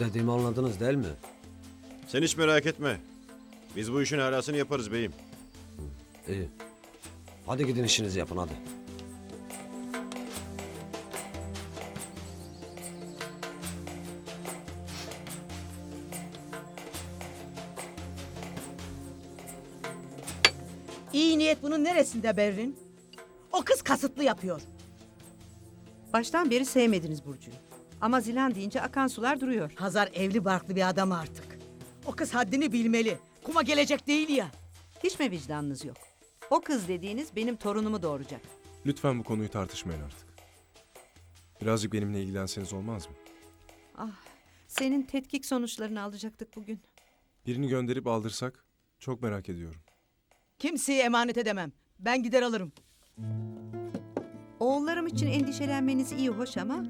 Dediğimi anladınız değil mi? Sen hiç merak etme. Biz bu işin alasını yaparız beyim. İyi. Hadi gidin işinizi yapın hadi. İyi niyet bunun neresinde Berrin? O kız kasıtlı yapıyor. Baştan beri sevmediniz Burcu'yu. Ama Zilan deyince akan sular duruyor. Hazar evli barklı bir adam artık. O kız haddini bilmeli. Kuma gelecek değil ya. Hiç mi vicdanınız yok? O kız dediğiniz benim torunumu doğuracak. Lütfen bu konuyu tartışmayın artık. Birazcık benimle ilgilenseniz olmaz mı? Ah, senin tetkik sonuçlarını alacaktık bugün. Birini gönderip aldırsak çok merak ediyorum. Kimseye emanet edemem. Ben gider alırım. Oğullarım için endişelenmeniz iyi hoş ama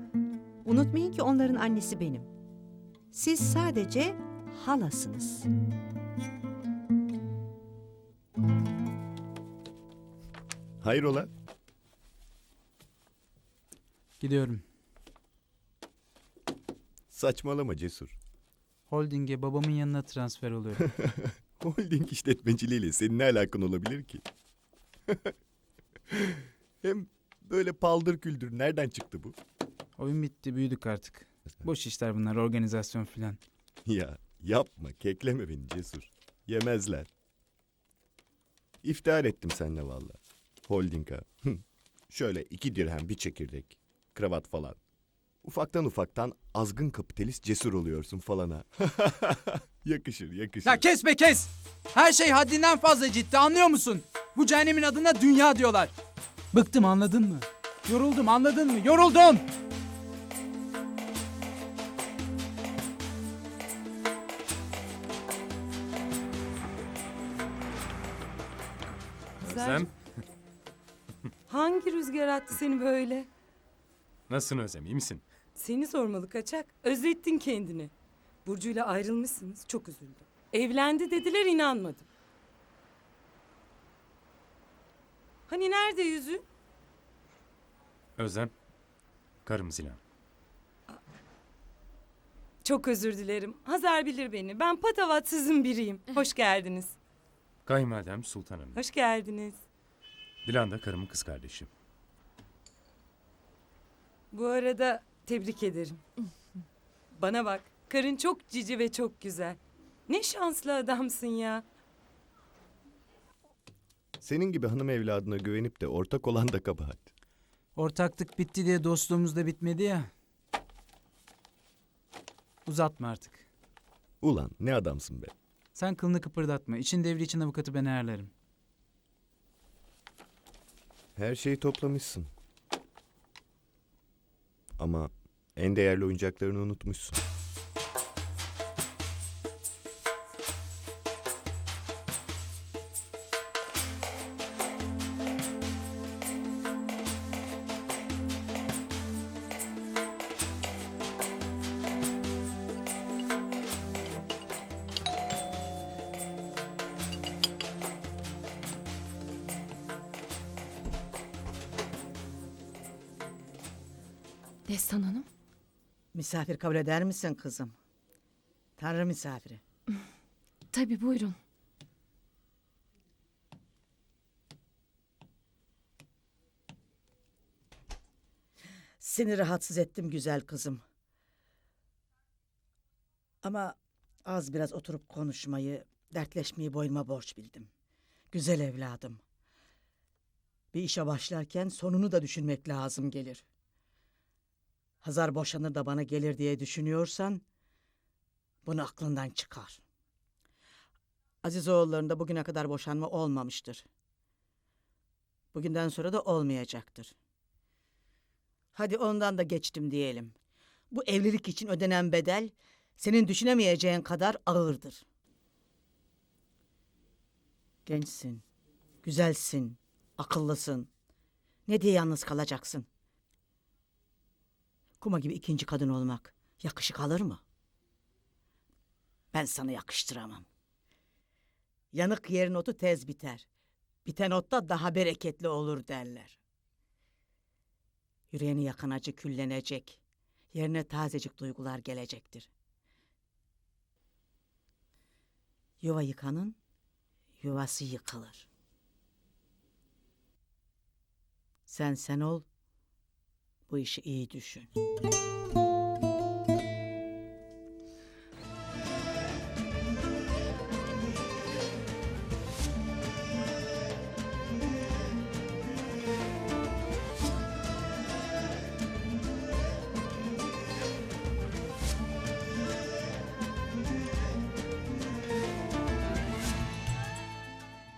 unutmayın ki onların annesi benim. Siz sadece halasınız. Hayrola? Gidiyorum. Saçmalama Cesur. Holding'e babamın yanına transfer oluyorum. Holding işletmeciliğiyle senin ne alakan olabilir ki? Hem böyle paldır küldür nereden çıktı bu? Oyun bitti büyüdük artık. Boş işler bunlar organizasyon filan. Ya yapma kekleme beni Cesur. Yemezler. İftihar ettim seninle valla. Holding ha. Hı. Şöyle iki dirhem bir çekirdek. Kravat falan. Ufaktan ufaktan azgın kapitalist cesur oluyorsun falan ha. yakışır yakışır. Ya kes be kes! Her şey haddinden fazla ciddi anlıyor musun? Bu cehennemin adına dünya diyorlar. Bıktım anladın mı? Yoruldum anladın mı? Yoruldum! Özlem, Hangi rüzgar attı seni böyle? nasılsın Özlem, iyi misin? Seni sormalı kaçak. Özlettin kendini. Burcu'yla ayrılmışsınız. Çok üzüldüm. Evlendi dediler inanmadım. Hani nerede yüzü? Özlem, karım Zilan. Çok özür dilerim. Hazar bilir beni. Ben patavatsızın biriyim. Hoş geldiniz. Kayınvalidem Sultan Hanım. Hoş geldiniz. Dilan da karımın kız kardeşi. Bu arada tebrik ederim. Bana bak. Karın çok cici ve çok güzel. Ne şanslı adamsın ya. Senin gibi hanım evladına güvenip de ortak olan da kabahat. Ortaklık bitti diye dostluğumuz da bitmedi ya. Uzatma artık. Ulan ne adamsın be. Sen kılını kıpırdatma. İçin devri için avukatı ben ayarlarım. Her şeyi toplamışsın. Ama en değerli oyuncaklarını unutmuşsun. Destan Hanım. Misafir kabul eder misin kızım? Tanrı misafiri. Tabii buyurun. Seni rahatsız ettim güzel kızım. Ama az biraz oturup konuşmayı, dertleşmeyi boynuma borç bildim. Güzel evladım. Bir işe başlarken sonunu da düşünmek lazım gelir. Hazar boşanır da bana gelir diye düşünüyorsan bunu aklından çıkar. Aziz oğullarında bugüne kadar boşanma olmamıştır. Bugünden sonra da olmayacaktır. Hadi ondan da geçtim diyelim. Bu evlilik için ödenen bedel senin düşünemeyeceğin kadar ağırdır. Gençsin, güzelsin, akıllısın. Ne diye yalnız kalacaksın? Kuma gibi ikinci kadın olmak yakışık alır mı? Ben sana yakıştıramam. Yanık yerin otu tez biter. Biten otta daha bereketli olur derler. Yüreğini yakan acı küllenecek. Yerine tazecik duygular gelecektir. Yuva yıkanın, yuvası yıkılır. Sen sen ol, bu işi iyi düşün.